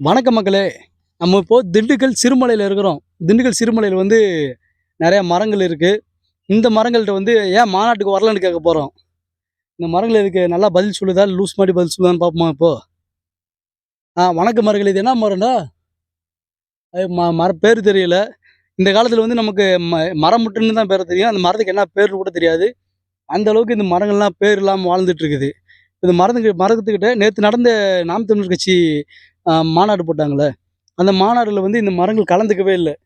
வணக்கம் மக்களே. நம்ம இப்போது திண்டுக்கல் சிறுமலையில் இருக்கிறோம். திண்டுக்கல் சிறுமலையில் வந்து நிறைய மரங்கள் இருக்குது இந்த மரங்கள்கிட்ட வந்து ஏன் மாநாட்டுக்கு வரலன்னு கேட்க போகிறோம் இந்த மரங்கள் இதுக்கு நல்லா பதில் சொல்லுதா? லூஸ் மாதிரி பதில் சொல்லுதான்னு பார்ப்போமா இப்போது ஆ வணக்க மரங்கள் இது என்ன மரம்டா? அது ம மர பேர் தெரியல. இந்த காலத்தில் வந்து நமக்கு ம மரம் முட்டுன்னு தான் பேர் தெரியும். அந்த மரத்துக்கு என்ன பேர் கூட தெரியாது. அந்த அளவுக்கு இந்த மரங்கள்லாம் பேர் இல்லாமல் வாழ்ந்துட்டு இருக்குது. இந்த மரத்துக்கு மரத்துக்கிட்ட நேற்று நடந்த நாம் தமிழர் கட்சி மாநாடு போட்டாங்களே? அந்த மாநாடுல வந்து இந்த மரங்கள் கலந்துக்கவே இல்லை.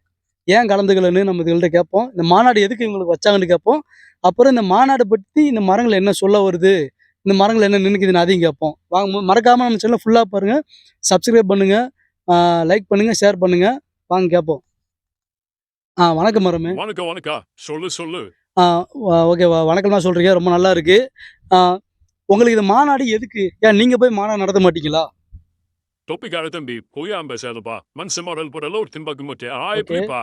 ஏன் கலந்துக்கலன்னு நம்ம இதுகள்ட்ட கேட்போம். இந்த மாநாடு எதுக்கு இவங்களுக்கு வச்சாங்கன்னு கேட்போம். அப்புறம் இந்த மாநாடு பற்றி இந்த மரங்கள் என்ன சொல்ல வருது? இந்த மரங்கள் என்ன நினைக்குதுன்னு அதையும் கேட்போம். வாங்க மு- மறக்காம நம்ம சேனல் ஃபுல்லாக பாருங்க. சப்ஸ்கிரைப் பண்ணுங்க. லைக் பண்ணுங்க ஷேர் பண்ணுங்க. வாங்க கேட்போம். ஆ வணக்கம் மரமே. வணக்கம் வணக்கம். சொல்லு சொல்லு. ஓகே வணக்கம்லாம் சொல்றீங்க. ரொம்ப நல்லா இருக்கு. ஆ, உங்களுக்கு இந்த மாநாடு எதுக்கு? ஏன் நீங்க போய் மாநாடு நடத்த மாட்டீங்களா? தொப்பிக்கார தம்பி பொய்யாம பேசாதப்பா மனசு மாடல் போடல ஒரு திம்பாக்கு முட்டை ஆ Okay. எப்படிப்பா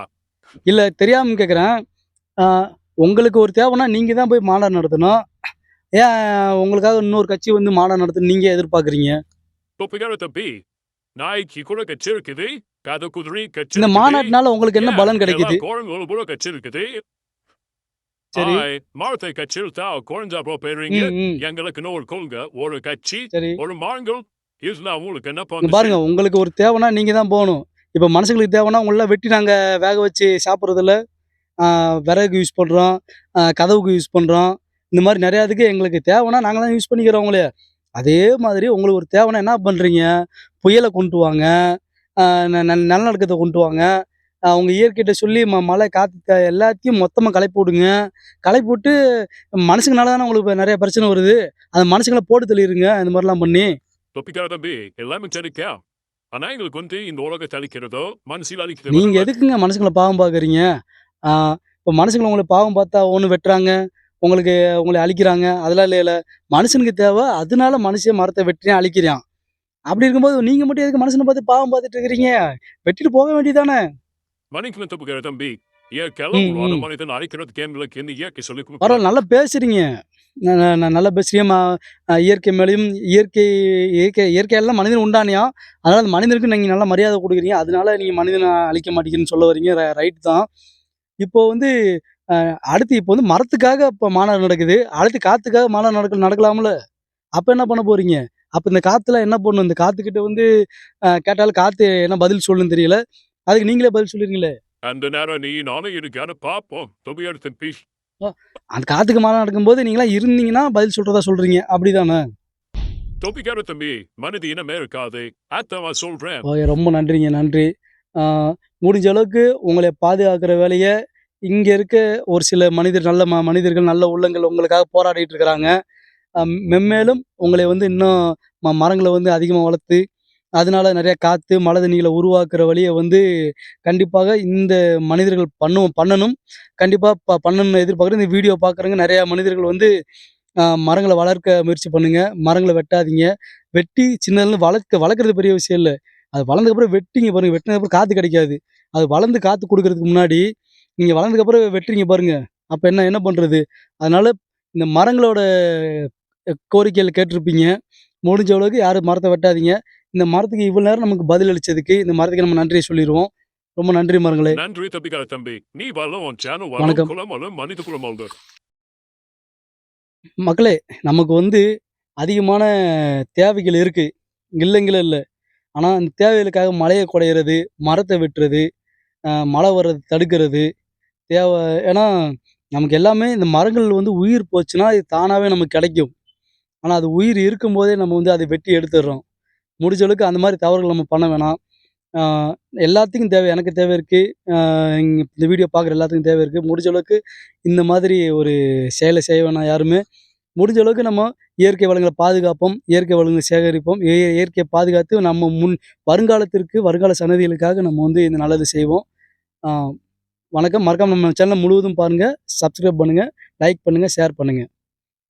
இல்ல தெரியாம கேக்குறேன். உங்களுக்கு ஒரு தேவைன்னா நீங்க தான் போய் மாநாடு நடத்தணும். ஏன் உங்களுக்காக இன்னொரு கட்சி வந்து மாநாடு நடத்தணும் நீங்க எதிர்பார்க்கறீங்க? தொப்பிக்கார தம்பி நாய்க்கு கூட கட்சி இருக்குது கதை குதிரை கட்சி இந்த. மாநாட்டுனால உங்களுக்கு என்ன பலன் கிடைக்குது? குரங்குகளும் கூட கட்சி இருக்குது சரி. மரத்தை கட்சியில் தான் குறைஞ்சா ம், எங்களுக்கு ஒரு கொள்கை ஒரு கட்சி ஒரு மரங்கள் என்ன இங்க பண்ணுச்சு? பாருங்க உங்களுக்கு ஒரு தேவைன்னா நீங்க தான் போகணும். இப்ப மனுஷங்களுக்கு தேவைன்னா உங்கள வெட்டி நாங்க வேக வச்சு சாப்பிட்றதுல விறகு யூஸ் பண்றோம். ஆஹ் கதவுக்கு யூஸ் பண்றோம். இந்த மாதிரி நிறைய இதுக்கு எங்களுக்கு தேவைன்னா நாங்க தான் யூஸ் பண்ணிக்கிறோம் உங்களே அதே மாதிரி உங்களுக்கு ஒரு தேவைன்னா என்ன பண்றீங்க? புயலை கொண்டு வாங்க. நிலநடுக்கத்தை கொண்டு வாங்க. அவங்க இயற்கையிட்ட சொல்லி ம மழை த- எல்லாத்தையும் மொத்தமாக கலைப்பு விடுங்க. கலைப்பு விட்டு மனுஷங்கனால தானே உங்களுக்கு நிறைய பிரச்சனை வருது. அந்த மனுஷங்களை போட்டு தள்ளிடுங்க. இந்த மாதிரிலாம் பண்ணி. தொப்பிக்கார தம்பி? எல்லாமே சரிக்கா. ஆனா எங்களுக்கு வந்து இந்த உலகத்தை அழிக்கிறதோ மனசில் அழிக்கிறது நீங்க எதுக்குங்க மனுஷங்களை பாவம் பார்க்குறீங்க இப்போ மனுஷங்களை உங்களை பாவம் பார்த்தா ஒன்று வெட்டுறாங்க உங்களுக்கு உங்களை அழிக்கிறாங்க அதெல்லாம் இல்லையில. மனுஷனுக்கு தேவை அதனால மனுஷன் மரத்தை வெட்டினா அழிக்கிறான். அப்படி இருக்கும்போது நீங்க மட்டும் எதுக்கு மனுஷனை பார்த்து பாவம் பார்த்துட்டு இருக்கிறீங்க? வெட்டிட்டு போக வேண்டியதானே மணிக்கு தொப்பிக்கார தம்பி. பரவாயில்ல நல்லா பேசுறீங்க. நல்ல பேசுறீங்க இயற்கை மேலேயும் இயற்கை இயற்கை இயற்கையெல்லாம் மனிதன் உண்டானியா? அதனால் அந்த மனிதனுக்கு நீங்கள் நல்ல மரியாதை கொடுக்குறீங்க. அதனால நீங்கள் மனிதனை அழிக்க மாட்டேங்கிறீங்கன்னு சொல்ல வரீங்க. ரைட் தான். இப்போ வந்து அடுத்து இப்போ வந்து மரத்துக்காக இப்போ மாநாடு நடக்குது. அடுத்து காற்றுக்காக மாநாடு நடக்க நடக்கலாம்ல. அப்போ என்ன பண்ண போகிறீங்க அப்போ இந்த காற்றுலாம் என்ன பண்ணணும்? இந்த காற்றுக்கிட்ட வந்து கேட்டாலும் காற்று என்ன பதில் சொல்லுன்னு தெரியல. அதுக்கு நீங்களே பதில் சொல்லிருங்களே அந்த நேரம் நீ நானும் இருக்கான. பார்ப்போம் தொப்பிக்கார பீஸ் அந்த காத்துக்கு மாநாடு நடக்கும்போது நீங்களாம் இருந்தீங்கன்னா பதில் சொல்றதா சொல்றீங்க. அப்படிதானே? தொப்பிக்கார தம்பி மனித இனமே இருக்காது அதான் சொல்றேன் ஓகே ரொம்ப நன்றிங்க நன்றி. முடிஞ்ச அளவுக்கு உங்களை பாதுகாக்கிற வேலையை இங்கே இருக்க ஒரு சில மனிதர் நல்ல ம மனிதர்கள் நல்ல உள்ளங்கள் உங்களுக்காக போராடிட்டு இருக்கிறாங்க. மென்மேலும் உங்களை வந்து இன்னும் மரங்களை வந்து அதிகமாக வளர்த்து அதனால நிறைய காற்று மழை தண்ணிகளை உருவாக்குற வழியை வந்து கண்டிப்பாக இந்த மனிதர்கள் பண்ணுவோம் பண்ணணும். கண்டிப்பாக ப பண்ணணும்னு எதிர்பார்க்குறேன். இந்த வீடியோ பார்க்குறவங்க நிறையா மனிதர்கள் வந்து மரங்களை வளர்க்க முயற்சி பண்ணுங்கள் மரங்களை வெட்டாதீங்க. வெட்டி சின்னதுல வளர்க்க வளர்க்குறது பெரிய விஷயம் இல்லை. அது வளர்ந்ததுக்கப்புறம் வெட்டிங்க பாருங்க. வெட்டினதுக்கப்புறம் காற்று கிடைக்காது. அது வளர்ந்து காற்று கொடுக்கறதுக்கு முன்னாடி நீங்கள் வளர்ந்ததுக்கப்புறம் வெட்டுறீங்க பாருங்கள் அப்போ என்ன என்ன பண்ணுறது அதனால் இந்த மரங்களோட கோரிக்கையில் கேட்டிருப்பீங்க. முடிஞ்ச அளவுக்கு யாரும் மரத்தை வெட்டாதீங்க. இந்த மரத்துக்கு இவ்வளோ நேரம் நமக்கு பதில் அளிச்சதுக்கு இந்த மரத்துக்கு நம்ம நன்றியை சொல்லிடுவோம். ரொம்ப நன்றி மரங்களே நன்றி தொப்பிக்கார தம்பி. நீ வணக்கம். மனித குலம் மக்களே நமக்கு வந்து அதிகமான தேவைகள் இருக்கு. இல்லைங்களே இல்லை. ஆனால் அந்த தேவைகளுக்காக மழையை குடையிறது மரத்தை வெட்டுறது மழை வர்றது தடுக்கிறது தேவை ஏன்னா நமக்கு எல்லாமே இந்த மரங்கள் வந்து உயிர் போச்சுன்னா இது தானாகவே நமக்கு கிடைக்கும். ஆனால் அது உயிர் இருக்கும்போதே நம்ம வந்து அதை வெட்டி எடுத்துடுறோம். முடிஞ்சளவுக்கு அந்த மாதிரி தவறுகள் நம்ம பண்ண வேணாம். எல்லாத்துக்கும் தேவை எனக்கு தேவை இருக்குது இந்த வீடியோ பார்க்குற எல்லாத்துக்கும் தேவை இருக்குது முடிஞ்ச அளவுக்கு இந்த மாதிரி ஒரு செயலை செய்ய வேணாம் யாருமே. முடிஞ்ச அளவுக்கு நம்ம இயற்கை வளங்களை பாதுகாப்போம் இயற்கை வளங்களை சேகரிப்போம் இய- இயற்கையை பாதுகாத்து நம்ம முன் வருங்காலத்திற்கு வருங்கால சன்னதிகளுக்காக நம்ம வந்து இந்த நல்லது செய்வோம். வணக்கம். மறக்காம நம்ம சேனல் முழுவதும் பாருங்கள் சப்ஸ்கிரைப் பண்ணுங்கள் லைக் பண்ணுங்கள் ஷேர் பண்ணுங்கள்